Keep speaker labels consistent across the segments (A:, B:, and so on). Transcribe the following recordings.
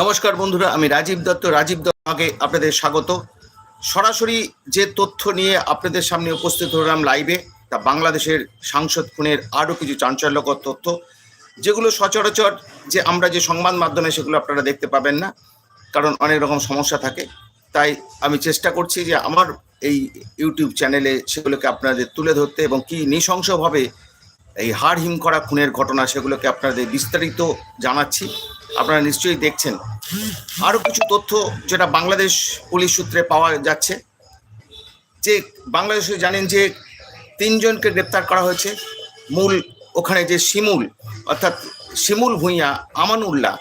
A: নমস্কার বন্ধুরা, আমি রাজীব দত্ত। রাজীব দত্তকে আপনাদের স্বাগত। সরাসরি যে তথ্য নিয়ে আপনাদের সামনে উপস্থিত হলাম লাইভে তা বাংলাদেশের সাংসদ খুনের আরও কিছু চাঞ্চল্যকর তথ্য, যেগুলো সচরাচর যে আমরা যে সংবাদ মাধ্যমে সেগুলো আপনারা দেখতে পাবেন না, কারণ অনেক রকম সমস্যা থাকে। তাই আমি চেষ্টা করছি যে আমার এই ইউটিউব চ্যানেলে সেগুলোকে আপনাদের তুলে ধরতে এবং কি নৃশংসভাবে এই হাড় হিম করা খুনের ঘটনা সেগুলোকে আপনাদের বিস্তারিত জানাচ্ছি। আপনারা নিশ্চয়ই দেখছেন। আরও কিছু তথ্য যেটা বাংলাদেশ পুলিশ সূত্রে পাওয়া যাচ্ছে। যে বাংলাদেশে জানেন যে তিনজনকে গ্রেপ্তার করা হয়েছে। মূল ওখানে যে শিমুল, অর্থাৎ শিমুল ভূঁইয়া আমানুল্লাহ,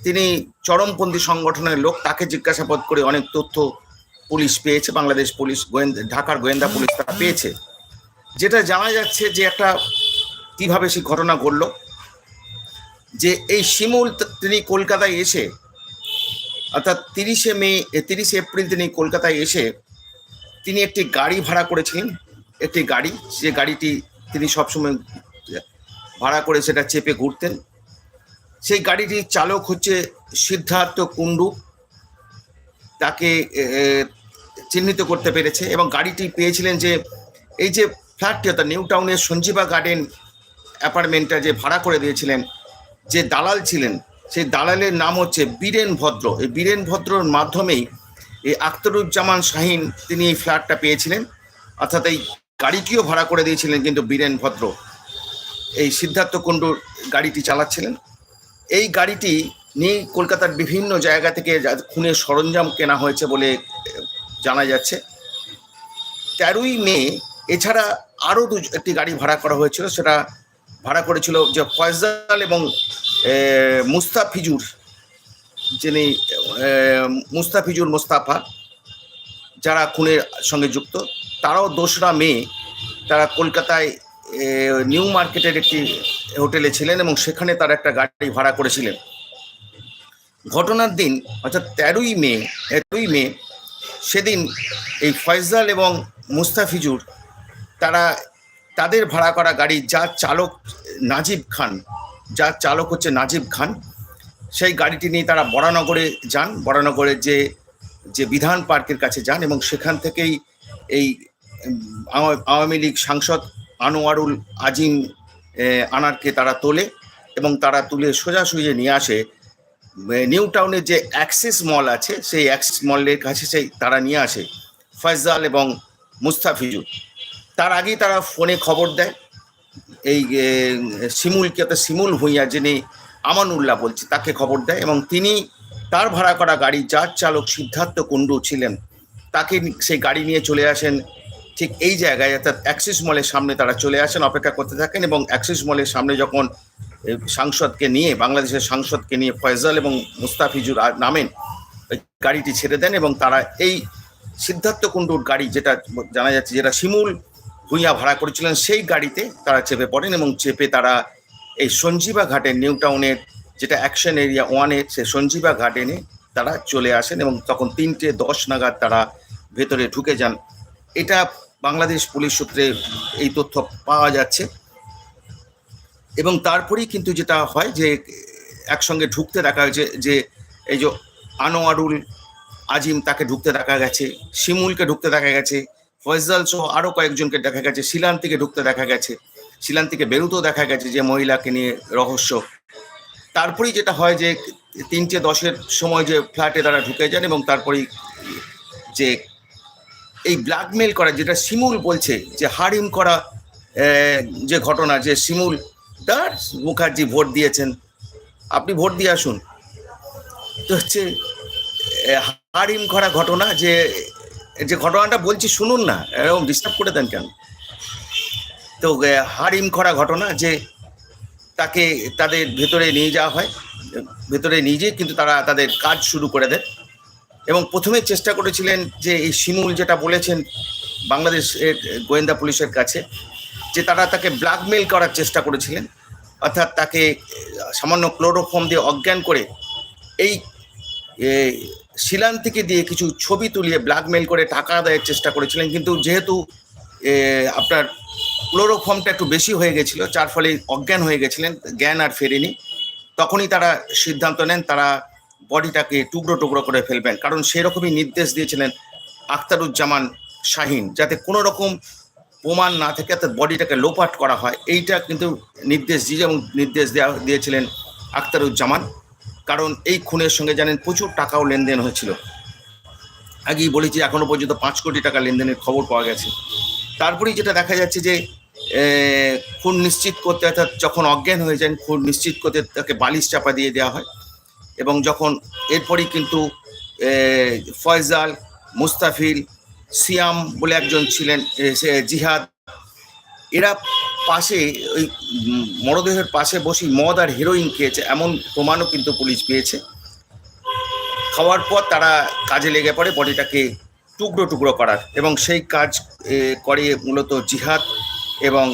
A: তিনি চরমপন্থী সংগঠনের লোক, তাকে জিজ্ঞাসাবাদ করে অনেক তথ্য পুলিশ পেয়েছে, বাংলাদেশ পুলিশ গোয়েন্দা ঢাকার গোয়েন্দা পুলিশ তারা পেয়েছে। যেটা জানা যাচ্ছে যে একটা কীভাবে সেই ঘটনা ঘটল? যে এই শিমুল তিনি কলকাতায় এসে, অর্থাৎ তিরিশে মে তিরিশে এপ্রিল তিনি কলকাতায় এসে তিনি একটি গাড়ি ভাড়া করেছিলেন, একটি গাড়ি, যে গাড়িটি তিনি সবসময় ভাড়া করে সেটা চেপে ঘুরতেন। সেই গাড়িটির চালক হচ্ছে সিদ্ধার্থ কুণ্ডু। তাকে চিহ্নিত করতে পেরেছে এবং গাড়িটি পেয়েছিলেন যে, এই যে ফ্ল্যাটটি, অর্থাৎ নিউ টাউনের সঞ্জীবা গার্ডেন অ্যাপার্টমেন্টটা যে ভাড়া করে দিয়েছিলেন, যে দালাল ছিলেন, সেই দালালের নাম হচ্ছে বীরেন ভদ্র। এই বীরেন ভদ্রর মাধ্যমেই এই আখতারুজ্জামান শাহিন তিনি এই ফ্ল্যাটটা পেয়েছিলেন। অর্থাৎ এই গাড়িটিও ভাড়া করে দিয়েছিলেন কিন্তু বীরেন ভদ্র। এই সিদ্ধার্থ কুণ্ডুর গাড়িটি চালাচ্ছিলেন। এই গাড়িটি নিয়ে কলকাতার বিভিন্ন জায়গা থেকে খুনের সরঞ্জাম কেনা হয়েছে বলে জানা যাচ্ছে। তেরোই মে, এছাড়া আরও দু একটি গাড়ি ভাড়া করা হয়েছিল, সেটা ভাড়া করেছিল যে ফয়জাল এবং মুস্তাফিজুর, যিনি মুস্তাফিজুর মোস্তাফা, যারা খুনের সঙ্গে যুক্ত, তারাও দোসরা মে, তারা কলকাতায় নিউ মার্কেটের একটি হোটেলে ছিলেন এবং সেখানে তারা একটা গাড়ি ভাড়া করেছিলেন। ঘটনার দিন, অর্থাৎ তেরোই মে তেরোই মে, সেদিন এই ফয়জাল এবং মুস্তাফিজুর, তারা তাদের ভাড়া করা গাড়ি, যার চালক নাজিব খান, যার চালক হচ্ছে নাজিব খান, সেই গাড়িটি নিয়ে তারা বরানগরে যান। বরানগরে যে যে বিধান পার্কের কাছে যান এবং সেখান থেকেই এই আওয়ামী লীগ সাংসদ আনোয়ারুল আজিম আনারকে তারা তোলে এবং তারা তুলে সোজাসুজি নিয়ে আসে নিউ টাউনের যে অ্যাক্সিস মল আছে, সেই অ্যাক্সিস মলের কাছে সেই তারা নিয়ে আসে ফয়জাল এবং মুস্তাফিজুর। তার আগেই তারা ফোনে খবর দেয়। এই শিমুলকে অর্থাৎ শিমুল ভূঁইয়া, যিনি আমানুল্লাহ বলছে, তাকে খবর দেয় এবং তিনি তার ভাড়া করা গাড়ি যার চালক সিদ্ধার্থ কুণ্ডু ছিলেন, তাকে সেই গাড়ি নিয়ে চলে আসেন। ঠিক এই জায়গায় অর্থাৎ অ্যাক্সিস মলের সামনে তারা চলে আসেন, অপেক্ষা করতে থাকেন এবং অ্যাক্সিস মলের সামনে যখন সাংসদকে নিয়ে, বাংলাদেশের সাংসদকে নিয়ে ফয়জাল এবং মুস্তাফিজুর নামেন গাড়িটি ছেড়ে দেন এবং তারা এই সিদ্ধার্থ কুণ্ডুর গাড়ি যেটা জানা যাচ্ছে, যেটা শিমুল ভূঁইয়া ভাড়া করেছিলেন, সেই গাড়িতে তারা চেপে পড়েন এবং চেপে তারা এই সঞ্জীবা ঘাটের নিউ টাউনের যেটা অ্যাকশন এরিয়া ওয়ানের সে সঞ্জীবা গার্ডেনে তারা চলে আসেন এবং তখন তিনটে দশ নাগাদ তারা ভেতরে ঢুকে যান। এটা বাংলাদেশ পুলিশ সূত্রে এই তথ্য পাওয়া যাচ্ছে। এবং তারপরেই কিন্তু যেটা হয় যে, একসঙ্গে ঢুকতে দেখা হয়েছে যে, এই যে আনোয়ারুল আজিম তাকে ঢুকতে দেখা গেছে, শিমুলকে ঢুকতে দেখা গেছে ফয়জাল সহ আরও কয়েকজনকে দেখা গেছে। শিলান থেকে ঢুকতে দেখা গেছে। শিলান থেকে বেরুতেও দেখা গেছে যে মহিলাকে নিয়ে রহস্য। তারপরেই যেটা হয় যে তিনটে দশের সময় যে ফ্ল্যাটে তারা ঢুকে যান এবং তারপরেই যে এই ব্ল্যাকমেল করা, যেটা শিমুল বলছে যে হারিম করা যে ঘটনা, যে শিমুল তার মুখার্জি ভোট দিয়েছেন। আপনি ভোট দিয়ে আসুন। তো হচ্ছে হারিম করা ঘটনা যে যে ঘটনাটা বলছি শুনুন না, এরকম ডিস্টার্ব করে দেন কেন? তো হারিম করা ঘটনা যে তাকে তাদের ভেতরে নিয়ে যাওয়া হয়, ভেতরে নিয়ে যেয়ে কিন্তু তারা তাদের কাজ শুরু করে দেয় এবং প্রথমে চেষ্টা করেছিলেন যে এই শিমুল যেটা বলেছেন বাংলাদেশের গোয়েন্দা পুলিশের কাছে, যে তারা তাকে ব্ল্যাকমেল করার চেষ্টা করেছিলেন। অর্থাৎ তাকে সামান্য ক্লোরোফর্ম দিয়ে অজ্ঞান করে এই শিলান্তিকে দিয়ে কিছু ছবি তুলিয়ে ব্ল্যাকমেল করে টাকা আদায়ের চেষ্টা করেছিলেন, কিন্তু যেহেতু আপনার ক্লোরোফর্মটা একটু বেশি হয়ে গেছিল, যার ফলে অজ্ঞান হয়ে গেছিলেন, জ্ঞান আর ফেরেনি, তখনই তারা সিদ্ধান্ত নেন তারা বডিটাকে টুকরো টুকরো করে ফেলবেন। কারণ সেরকমই নির্দেশ দিয়েছিলেন আখতারুজ্জামান শাহিন, যাতে কোনো রকম প্রমাণ না থেকে, অর্থাৎ বডিটাকে লোপাট করা হয়। এইটা কিন্তু নির্দেশ দিয়ে, এবং নির্দেশ দেওয়া দিয়েছিলেন আখতারুজ্জামান। কারণ এই খুনের সঙ্গে জানেন প্রচুর টাকাও লেনদেন হয়েছিল। আগেই বলেছি, এখনও পর্যন্ত পাঁচ কোটি টাকা লেনদেনের খবর পাওয়া গেছে। তারপরেই যেটা দেখা যাচ্ছে যে খুন নিশ্চিত করতে অর্থাৎ যখন অজ্ঞান হয়ে যান, খুন নিশ্চিত করতে তাকে বালিশ চাপা দিয়ে দেওয়া হয় এবং যখন এরপরই কিন্তু ফয়জাল, মুস্তাফিল, সিয়াম বলে একজন ছিলেন সে জিহাদ, এরা পাশে, ওই মরদেহের পাশে বসে মদ আর হিরোইন খেয়েছে, এমন প্রমাণও কিন্তু পুলিশ পেয়েছে। খাওয়ার পর তারা কাজে লেগে পড়ে, বডিটাকে টুকরো টুকরো করার। এবং সেই কাজ করে মূলত জিহাদ এবং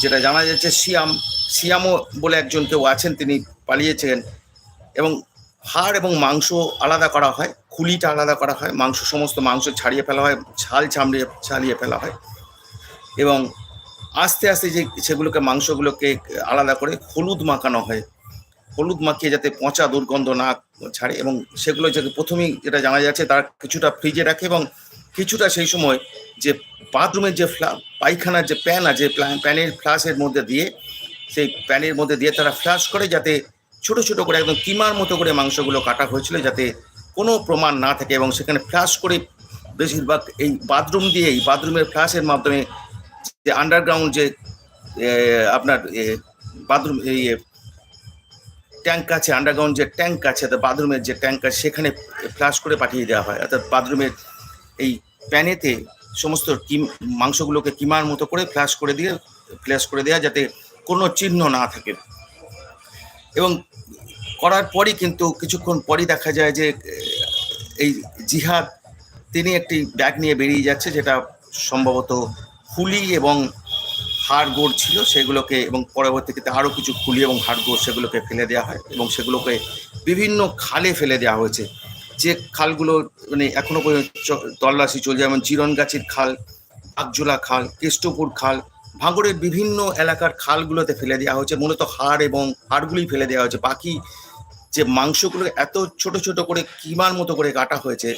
A: যেটা জানা যাচ্ছে সিয়াম সিয়ামও বলে একজন কেউ আছেন, তিনি পালিয়েছেন। এবং হাড় এবং মাংস আলাদা করা হয়, খুলিটা আলাদা করা হয়, মাংস, সমস্ত মাংস ছাড়িয়ে ফেলা হয়, ছাল চামড়িয়ে, ছাড়িয়ে ফেলা হয়। এবং আস্তে আস্তে যে সেগুলোকে, মাংসগুলোকে আলাদা করে হলুদ মাখানো হয়। হলুদ মাখিয়ে যাতে পচা দুর্গন্ধ না ছাড়ে এবং সেগুলো যে প্রথমেই যেটা জানা যাচ্ছে তারা কিছুটা ফ্রিজে রাখে এবং কিছুটা সেই সময় যে বাথরুমের যে ফ্লা, পায়খানার যে প্যান আছে প্যানের ফ্লাশের মধ্যে দিয়ে, সেই প্যানের মধ্যে দিয়ে তারা ফ্লাশ করে যাতে ছোট ছোট করে একদম কিমার মতো করে মাংসগুলো কাটা হয়েছিল যাতে কোনো প্রমাণ না থাকে এবং সেখানে ফ্লাশ করে বেশিরভাগ এই বাথরুম দিয়ে এই বাথরুমের ফ্লাশের মাধ্যমে যে আন্ডারগ্রাউন্ড যে আপনার বাথরুম, এই ট্যাঙ্ক আছে আন্ডারগ্রাউন্ড যে ট্যাঙ্ক আছে, অর্থাৎ বাথরুমের যে ট্যাঙ্ক আছে, সেখানে ফ্লাশ করে পাঠিয়ে দেওয়া হয়। অর্থাৎ বাথরুমের এই প্যানেতে সমস্ত কিম, মাংসগুলোকে কিমার মতো করে ফ্ল্যাশ করে দিয়ে ফ্ল্যাশ করে দেওয়া যাতে কোনো চিহ্ন না থাকে। এবং করার পরই কিন্তু কিছুক্ষণ পরই দেখা যায় যে এই জিহাদ, তিনি একটি ব্যাগ নিয়ে বেরিয়ে যাচ্ছে, যেটা সম্ভবত খুলি এবং হাড়গোড় ছিল, সেগুলোকে এবং পরবর্তীতে আরও কিছু খুলি এবং হাড়গোড় সেগুলোকে ফেলে দেওয়া হয় এবং সেগুলোকে বিভিন্ন খালে ফেলে দেওয়া হয়েছে। যে খালগুলো মানে এখনও পর্যন্ত তল্লাশি চলছে, যেমন চিরনগাছির খাল আগজোলা খাল, কেষ্টপুর খাল, ভাঙড়ের বিভিন্ন এলাকার খালগুলোতে ফেলে দেওয়া হয়েছে। মূলত হাড় এবং হাড়গুলোই ফেলে দেওয়া হয়েছে। বাকি যে মাংসগুলো এত ছোট ছোট করে কিমার মতো করে কাটা হয়েছে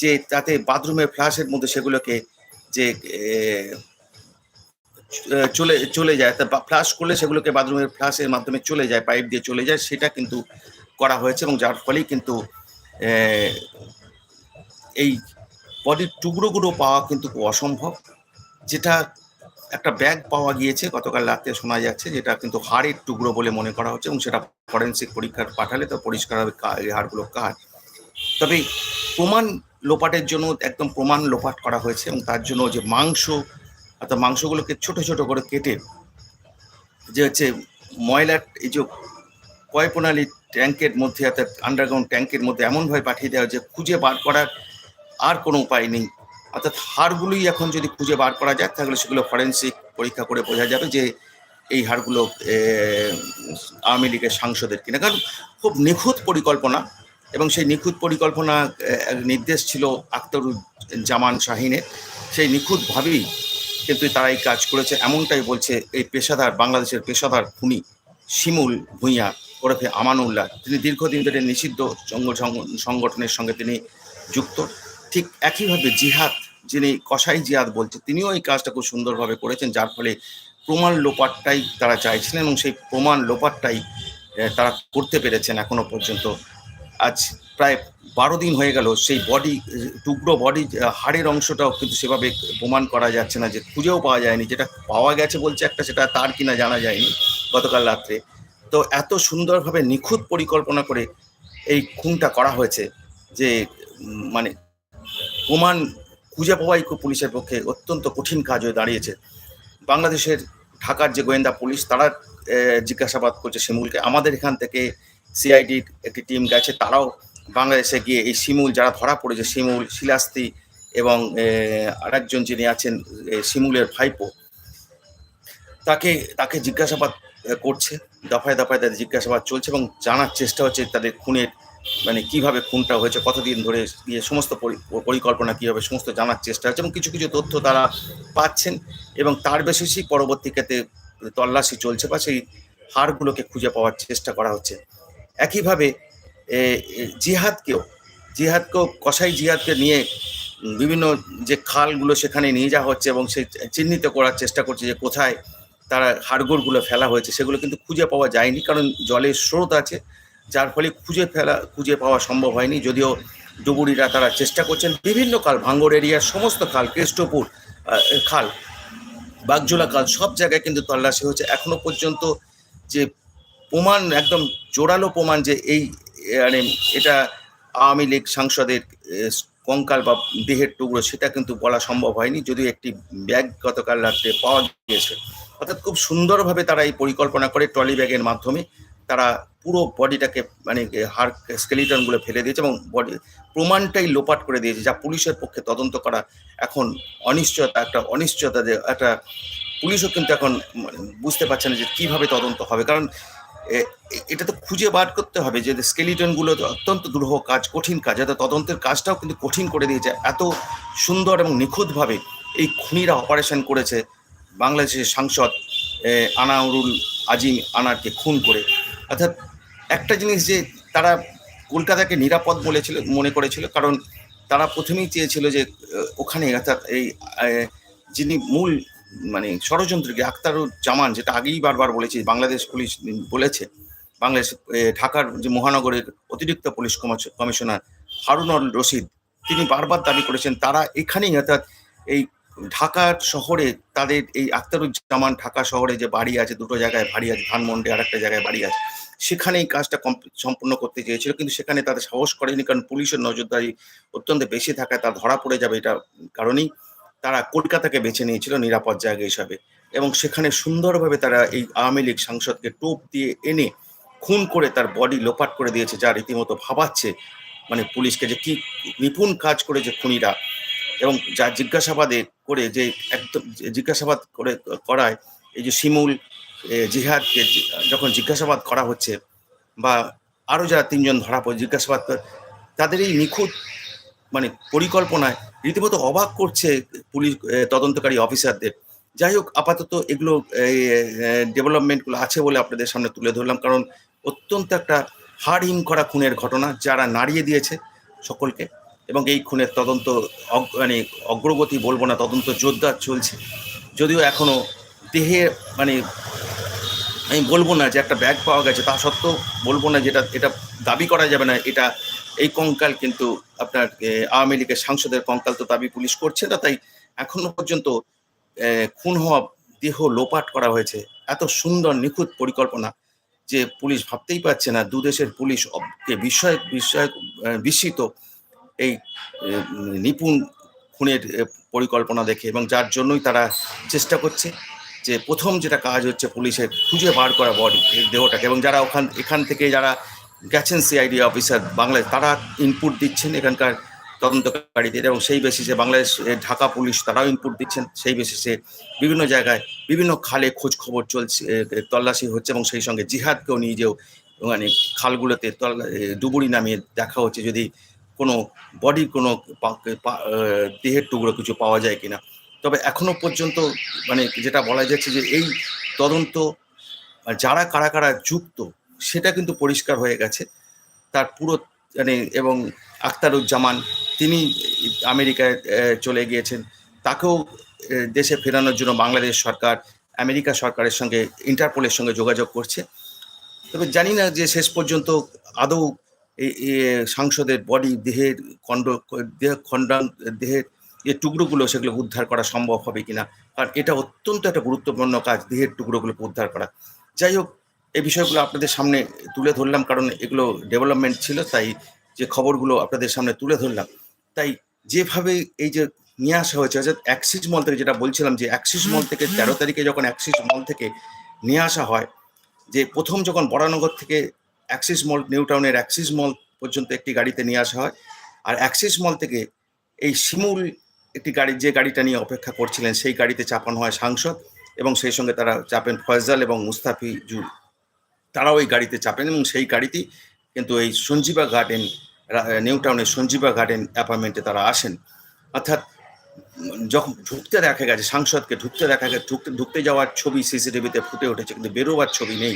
A: যে তাতে বাথরুমের ফ্লাশের মধ্যে সেগুলোকে যে চলে চলে যায়, তা ফ্লাশ করলে সেগুলোকে বাথরুমের ফ্লাশের মাধ্যমে চলে যায় পাইপ দিয়ে চলে যায়, সেটা কিন্তু করা হয়েছে এবং যার ফলেই কিন্তু এই বডির টুকরোগুলো পাওয়া কিন্তু অসম্ভব। যেটা একটা ব্যাগ পাওয়া গিয়েছে, গতকাল রাতে শোনা যাচ্ছে, যেটা কিন্তু হাড়ের টুকরো বলে মনে করা হচ্ছে এবং সেটা ফরেন্সিক পরীক্ষার পাঠালে তো পরিষ্কার হবে এই হাড়গুলো কার তবে প্রমাণ লোপাটের জন্য একদম প্রমাণ লোপাট করা হয়েছে এবং তার জন্য যে মাংস, অর্থাৎ মাংসগুলোকে ছোট ছোট করে কেটে যে হচ্ছে ময়লার এই যে কয়প্রণালী ট্যাঙ্কের মধ্যে, অর্থাৎ আন্ডারগ্রাউন্ড ট্যাঙ্কের মধ্যে এমনভাবে পাঠিয়ে দেওয়া যে খুঁজে বার করার আর কোনো উপায় নেই। অর্থাৎ হাড়গুলোই এখন যদি খুঁজে বার করা যায়, তাহলে সেগুলো ফরেন্সিক পরীক্ষা করে বোঝা যাবে যে এই হাড়গুলো আওয়ামী লীগের সাংসদের কিনা। কারণ খুব নিখুঁত পরিকল্পনা এবং সেই নিখুঁত পরিকল্পনা নির্দেশ ছিল আখতারুজ্জামান শাহিনের। সেই নিখুঁতভাবেই কিন্তু তারা এই কাজ করেছে। এমনটাই বলছে এই পেশাদার, বাংলাদেশের পেশাদার খুনি শিমুল ভূঁইয়া, ওরফে আমানুল্লাহ। তিনি দীর্ঘদিন ধরে নিষিদ্ধ সংগঠনের সঙ্গে তিনি যুক্ত। ঠিক একইভাবে জিহাদ, যিনি কসাই জিহাদ বলছে, তিনিও এই কাজটা খুব সুন্দরভাবে করেছেন, যার ফলে প্রমাণ লোপাটটাই তারা চাইছিলেন এবং সেই প্রমাণ লোপাটটাই তারা করতে পেরেছেন এখনও পর্যন্ত। আজ প্রায় বারো দিন হয়ে গেল, সেই বডি টুকরো বডি হাড়ের অংশটাও কিন্তু সেভাবে প্রমাণ করা যাচ্ছে না যে খুঁজেও পাওয়া যায়নি। যেটা পাওয়া গেছে বলছে একটা, সেটা তার কিনা জানা যায়নি গতকাল রাত্রে। তো এত সুন্দরভাবে নিখুঁত পরিকল্পনা করে এই খুনটা করা হয়েছে যে মানে প্রমাণ খুঁজে পাওয়াই পুলিশের পক্ষে অত্যন্ত কঠিন কাজ হয়ে দাঁড়িয়েছে। বাংলাদেশের ঢাকার যে গোয়েন্দা পুলিশ, তারা জিজ্ঞাসাবাদ করছে শিমুলকে। আমাদের এখান থেকে সিআইডির একটি টিম গেছে, তারাও বাংলাদেশে গিয়ে এই শিমুল, যারা ধরা পড়েছে, শিমুল শিলাস্তি এবং আরেকজন যিনি আছেন শিমুলের ভাইপো, তাকে তাকে জিজ্ঞাসাবাদ করছে, দফায় দফায় তাদের জিজ্ঞাসাবাদ চলছে এবং জানার চেষ্টা হচ্ছে তাদের খুনের মানে কীভাবে খুনটা হয়েছে, কতদিন ধরে দিয়ে সমস্ত পরি- পরিকল্পনা কীভাবে সমস্ত জানার চেষ্টা হচ্ছে এবং কিছু কিছু তথ্য তারা পাচ্ছেন এবং তার বেশিসই পরবর্তীকাতে তল্লাশি চলছে বা সেই হারগুলোকে খুঁজে পাওয়ার চেষ্টা করা হচ্ছে। একইভাবে জিহাদকেও জিহাদকেও, কসাই জিহাদকে নিয়ে বিভিন্ন যে খালগুলো সেখানে নিয়ে যাওয়া হচ্ছে এবং সে চিহ্নিত করার চেষ্টা করছে যে কোথায় তারা হাড়গোড়গুলো ফেলা হয়েছে, সেগুলো কিন্তু খুঁজে পাওয়া যায়নি কারণ জলের স্রোত আছে। যার ফলে খুঁজে ফেলা, খুঁজে পাওয়া সম্ভব হয়নি। যদিও ডুবুরিরা তারা চেষ্টা করছেন বিভিন্ন খাল, ভাঙ্গর এরিয়ার সমস্ত খাল কেষ্টপুর খাল, বাগজোলা খাল, সব জায়গায় কিন্তু তল্লাশি হচ্ছে এখনও পর্যন্ত যে প্রমাণ, একদম জোরালো প্রমাণ যে এই মানে এটা আওয়ামী লীগ সাংসদের কঙ্কাল বা দেহের টুকরো, সেটা কিন্তু বলা সম্ভব হয়নি। যদিও একটি ব্যাগ গতকাল রাত্রে পাওয়া গিয়েছে। অর্থাৎ খুব সুন্দরভাবে তারা এই পরিকল্পনা করে ট্রলি ব্যাগের মাধ্যমে তারা পুরো বডিটাকে মানে হাড় স্কেলিটনগুলো ফেলে দিয়েছে এবং বডি, প্রমাণটাই লোপাট করে দিয়েছে, যা পুলিশের পক্ষে তদন্ত করা এখন অনিশ্চয়তা, একটা অনিশ্চয়তা যে, একটা পুলিশও কিন্তু এখন মানে বুঝতে পারছে না যে কীভাবে তদন্ত হবে। কারণ এটা তো খুঁজে বার করতে হবে যে স্কেলিটনগুলো অত্যন্ত দুরূহ কাজ, কঠিন কাজ, এত তদন্তের কাজটাও কিন্তু কঠিন করে দিয়েছে। এত সুন্দর এবং নিখুঁতভাবে এই খুনিরা অপারেশন করেছে বাংলাদেশের সাংসদ আনাউরুল আজিম আনারকে খুন করে। অর্থাৎ একটা জিনিস যে তারা কলকাতাকে নিরাপদ বলেছিল, মনে করেছিল, কারণ তারা প্রথমেই চেয়েছিল যে ওখানে অর্থাৎ এই যিনি মূল মানে ষড়যন্ত্রকে আক্তারুর জামান যেটা আগেই বারবার বলেছি, বাংলাদেশ পুলিশ বলেছে, বাংলাদেশ ঢাকার যে মহানগরের অতিরিক্ত পুলিশ কমিশ- কমিশনার হারুনুর রশিদ, তিনি বারবার দাবি করেছেন, তারা এখানেই অর্থাৎ এই ঢাকা শহরে তাদের এই আক্তারুজ্জামান ঢাকা শহরে যে বাড়ি আছে, দুটো জায়গায় বাড়ি আছে, ধানমন্ডি আর একটা জায়গায় বাড়ি আছে সেখানে এই কাজটা সম্পূর্ণ করতে চেয়েছিল, কিন্তু সেখানে তাদের সাহস করেনি, কারণ পুলিশের নজরদারি অত্যন্ত বেশি থাকায় তা ধরা পড়ে যাবে এটা কারণেই। তারা কলকাতাকে বেছে নিয়েছিল নিরাপদ জায়গা হিসাবে এবং সেখানে সুন্দরভাবে তারা এই আওয়ামী লীগ সাংসদকে টোপ দিয়ে এনে খুন করে তার বডি লোপাট করে দিয়েছে, যা রীতিমতো ভাবাচ্ছে মানে পুলিশকে যে কি নিপুণ কাজ করে যে খুনিরা এবং যা জিজ্ঞাসাবাদে করে যে একদম জিজ্ঞাসাবাদ করে করায় এই যে শিমুল জিহাদকে যখন জিজ্ঞাসাবাদ করা হচ্ছে বা আরও যারা তিনজন ধরা পড়ে জিজ্ঞাসাবাদ তাদের এই নিখুঁত মানে পরিকল্পনায় রীতিমতো অবাক করছে পুলিশ তদন্তকারী অফিসারদের। যাই হোক, আপাতত এগুলো ডেভেলপমেন্টগুলো আছে বলে আপনাদের সামনে তুলে ধরলাম, কারণ অত্যন্ত একটা হাড় হিম করা খুনের ঘটনা যারা নাড়িয়ে দিয়েছে সকলকে, এবং এই খুনের তদন্ত মানে অগ্রগতি বলব না, তদন্ত জোরদার চলছে। যদিও এখনও দেহে মানে আমি বলব না যে একটা ব্যাগ পাওয়া গেছে, তা সত্ত্বেও বলব না যেটা, এটা দাবি করা যাবে না, এটা এই কঙ্কাল কিন্তু আপনার আওয়ামী লীগের সাংসদের কঙ্কাল তো দাবি পুলিশ করছে না, তাই এখনও পর্যন্ত খুন হওয়া দেহ লোপাট করা হয়েছে। এত সুন্দর, নিখুঁত পরিকল্পনা যে পুলিশ ভাবতেই পারছে না দুদেশের পুলিশ বিষয় বিষয় বিস্মিত এই নিপুণ খুনের পরিকল্পনা দেখে এবং যার জন্যই তারা চেষ্টা করছে যে প্রথম যেটা কাজ হচ্ছে পুলিশের খুঁজে বার করা বডি দেহটাকে এবং যারা ওখান, এখান থেকে যারা গেছেন সিআইডি অফিসার বাংলাদেশ তারা ইনপুট দিচ্ছেন এখানকার তদন্তকারীদের এবং সেই বেসিসে বাংলাদেশ ঢাকা পুলিশ তারাও ইনপুট দিচ্ছেন। সেই বেসিসে বিভিন্ন জায়গায় বিভিন্ন খালে খোঁজ খবর চলছে তল্লাশি হচ্ছে এবং সেই সঙ্গে জিহাদকেও নিজেও মানে খালগুলোতে ডুবুরি নামিয়ে দেখা হচ্ছে যদি কোনো বডির কোনো দেহের টুকরো কিছু পাওয়া যায় কিনা। তবে এখনও পর্যন্ত মানে যেটা বলা যাচ্ছে যে এই তদন্ত যারা কারা কারা যুক্ত সেটা কিন্তু পরিষ্কার হয়ে গেছে। তার পুরো মানে এবং আখতারুজ্জামান, তিনি আমেরিকায় চলে গিয়েছেন। তাকেও দেশে ফেরানোর জন্য বাংলাদেশ সরকার, আমেরিকা সরকারের সঙ্গে, ইন্টারপোলের সঙ্গে যোগাযোগ করছে। তবে জানি না যে শেষ পর্যন্ত আদৌ সাংসদের বডি, দেহের খণ্ড দেহ খণ্ডান দেহের যে টুকরোগুলো, সেগুলো উদ্ধার করা সম্ভব হবে কিনা? কারণ এটা অত্যন্ত একটা গুরুত্বপূর্ণ কাজ, দেহের টুকরোগুলোকে উদ্ধার করা। যাই হোক এই বিষয়গুলো আপনাদের সামনে তুলে ধরলাম কারণ এগুলো ডেভেলপমেন্ট ছিল তাই যে খবরগুলো আপনাদের সামনে তুলে ধরলাম। তাই যেভাবে এই যে নিয়ে আসা হয়েছে অর্থাৎ অ্যাক্সিস মল থেকে যেটা বলছিলাম যে অ্যাক্সিস মল থেকে তেরো তারিখে যখন অ্যাক্সিস মল থেকে নিয়ে আসা হয় যে প্রথম যখন বরানগর থেকে অ্যাক্সিস মল নিউ টাউনের অ্যাক্সিস মল পর্যন্ত একটি গাড়িতে নিয়ে আসা হয় আর অ্যাক্সিস মল থেকে এই শিমুল একটি গাড়ি যে গাড়িটা নিয়ে অপেক্ষা করছিলেন সেই গাড়িতে চাপানো হয় সাংসদ এবং সেই সঙ্গে তারা চাপেন ফয়জাল এবং মুস্তাফিজুল তারাও এই গাড়িতে চাপেন এবং সেই গাড়িটি কিন্তু এই সঞ্জীবা গার্ডেন নিউ টাউনের সঞ্জীবা গার্ডেন অ্যাপার্টমেন্টে তারা আসেন। অর্থাৎ যখন ঢুকতে দেখা গেছে, সাংসদকে ঢুকতে দেখা গেছে, ঢুকতে ঢুকতে যাওয়ার ছবি সিসিটিভিতে ফুটে উঠেছে, কিন্তু বেরোবার ছবি নেই।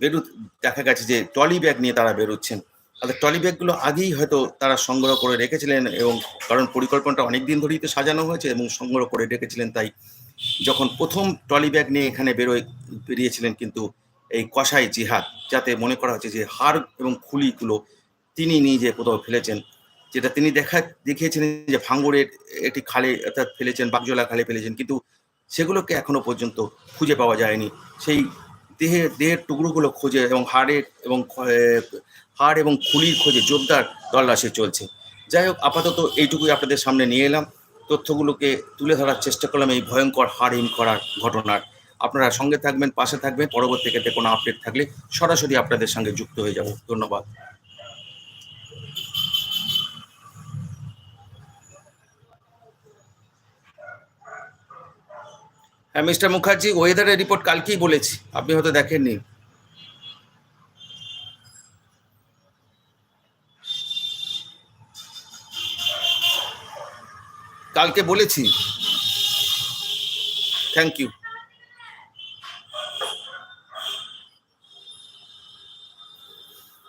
A: বেরো, দেখা গেছে যে ট্রলি ব্যাগ নিয়ে তারা বেরোচ্ছেন। আর ট্রলি ব্যাগগুলো আগেই হয়তো তারা সংগ্রহ করে রেখেছিলেন এবং কারণ পরিকল্পনাটা অনেক দিন ধরেই তো সাজানো হয়েছে এবং সংগ্রহ করে রেখেছিলেন, তাই যখন প্রথম ট্রলি ব্যাগ নিয়ে এখানে বেরোয়, বেরিয়েছিলেন কিন্তু এই কষাই জিহাদ, যাতে মনে করা হচ্ছে যে হাড় এবং খুলিগুলো তিনি নিজে কোথাও ফেলেছেন। যেটা তিনি দেখা, দেখিয়েছেন যে ভাঙ্গরের একটি খালে অর্থাৎ ফেলেছেন বাগজোলা খালে ফেলেছেন, কিন্তু সেগুলোকে এখনও পর্যন্ত খুঁজে পাওয়া যায়নি। সেই দেহের দেহের টুকরোগুলো খোঁজে এবং হাড়ের এবং হাড় এবং খুলির খোঁজে জোরদার তল্লাশি চলছে। যাই হোক, আপাতত এইটুকুই আপনাদের সামনে নিয়ে এলাম। তথ্যগুলোকে তুলে ধরার চেষ্টা করলাম এই ভয়ঙ্কর হাড় হিম করার ঘটনার। আপনারা সঙ্গে থাকবেন, পাশে থাকবেন। পরবর্তী ক্ষেত্রে কোনো আপডেট থাকলে সরাসরি আপনাদের সঙ্গে যুক্ত হয়ে যাব। ধন্যবাদ। হ্যাঁ মিস্টার মুখার্জি ওয়েদারের রিপোর্ট কালকেই বলেছি। আপনি হয়তো দেখেননি। কালকে বলেছি। Thank you